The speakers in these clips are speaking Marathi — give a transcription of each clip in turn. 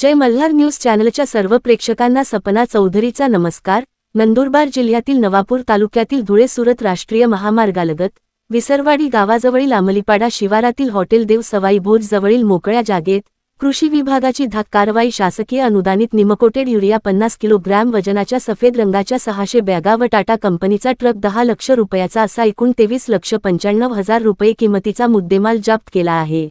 जय मल्हार न्यूज चॅनलच्या सर्व प्रेक्षकांना सपना चौधरीचा नमस्कार. नंदुरबार जिल्ह्यातील नवापूर तालुक्यातील धुळे सुरत राष्ट्रीय महामार्गालगत विसरवाडी गावाजवळील आमलीपाडा शिवारातील हॉटेल देव सवाई भोज जवळील मोकळ्या जागेत कृषी विभागाची धाक कारवाई शासकीय अनुदानित निमकोटेड युरिया पन्नास किलोग्रॅम वजनाच्या सफेद रंगाच्या सहाशे बॅगा व टाटा कंपनीचा ट्रक दहा लक्ष रुपयाचा असा एकूण तेवीस लक्ष पंच्याण्णव हजार रुपये किमतीचा मुद्देमाल जप्त केला आहे.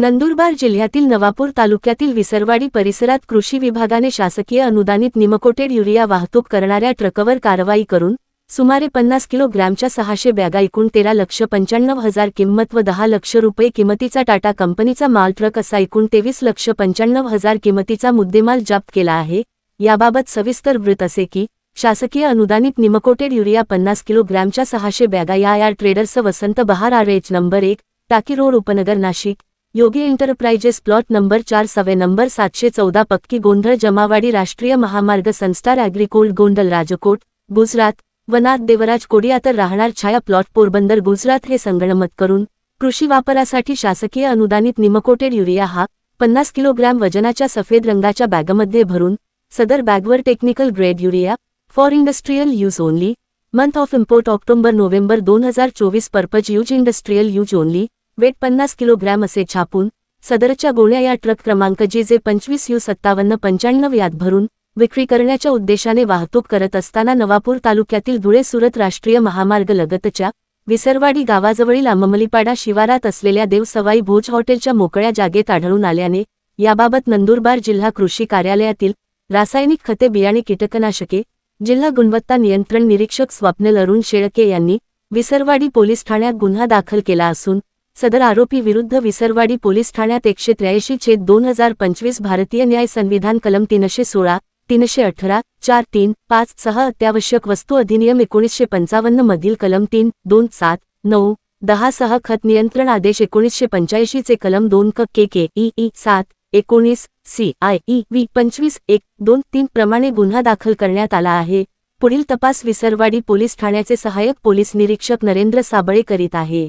नंदुरबार जिल्ह्यातील नवापूर तालुक्यातील विसरवाडी परिसरात कृषी विभागाने शासकीय अनुदानित निमकोटेड युरिया वाहतूक करणाऱ्या ट्रकवर कारवाई करून सुमारे पन्नास किलोग्रॅमच्या सहाशे बॅगा एकूण तेरा लक्ष पंच्याण्णव हजार किंमत व दहा लक्ष रुपये किमतीचा टाटा कंपनीचा माल ट्रक असा एकूण तेवीस लक्ष पंच्याण्णव हजार किमतीचा मुद्देमाल जप्त केला आहे. याबाबत सविस्तर वृत्त असे की शासकीय अनुदानित निमकोटेड युरिया पन्नास किलोग्रॅमच्या सहाशे बॅगा या या ट्रेडर्स वसंत बहार आर एच नंबर एक टाकी road Upnagar Nashik Yogi enterprises plot number चार सवे नंबर सातशे चौदा पक्की गोंधळ जमावाडी राष्ट्रीय महामार्ग संस्टार ॲग्रिकोल्ड गोंधळ राजकोट गुजरात वनात देवराज कोडियातर राहणार छाया प्लॉट पोरबंदर गुजरात हे संगणमत करून कृषी वापरासाठी शासकीय अनुदानित निमकोटेड युरिया हा पन्नास किलोग्रॅम वजनाच्या सफेद रंगाच्या बॅगमध्ये भरून सदर बॅगवर technical grade urea for industrial use only month of import October November दोन हजार चोवीस purpose use industrial use only weight पन्नास किलोग्रॅम असे छापून सदरच्या गोळ्या या ट्रक क्रमांक जे जे पंचवीस यू सत्तावन्न पंच्याण्णव यात भरून विक्री करण्याच्या उद्देशाने वाहतूक करत असताना नवापूर तालुक्यातील धुळे सुरत राष्ट्रीय महामार्ग लगतच्या विसरवाडी गावाजवळील आममलीपाडा शिवारात असलेल्या देवसवाई भोज हॉटेलच्या मोकळ्या जागेत आढळून आल्याने याबाबत नंदुरबार जिल्हा कृषी कार्यालयातील रासायनिक खते बियाणे कीटकनाशके जिल्हा गुणवत्ता नियंत्रण निरीक्षक स्वप्नल अरुण शेळके यांनी विसरवाडी पोलीस ठाण्यात गुन्हा दाखल केला असून सदर आरोपी विरुद्ध विसरवाडी पोलीस ठाण्यात एकशे त्र्याऐंशी छेद दोन हजार पंचवीस भारतीय न्याय संविधान कलम तीनशे सोळा तीनशे अठरा चार तीन पाच सहा अत्यावश्यक वस्तू अधिनियम एकोणीसशे पंचावन्न मधील कलम तीन दोन सात नऊ दहा सह खत नियंत्रण आदेश एकोणीसशे पंच्याऐंशीचे कलम दोन क के के ई ई सात एकोणीस सी आय ई व्ही पंचवीस एक दोन तीन प्रमाणे गुन्हा दाखल करण्यात आला आहे. पुढील तपास विसरवाडी पोलीस ठाण्याचे सहाय्यक पोलीस निरीक्षक नरेंद्र साबळे करीत आहे.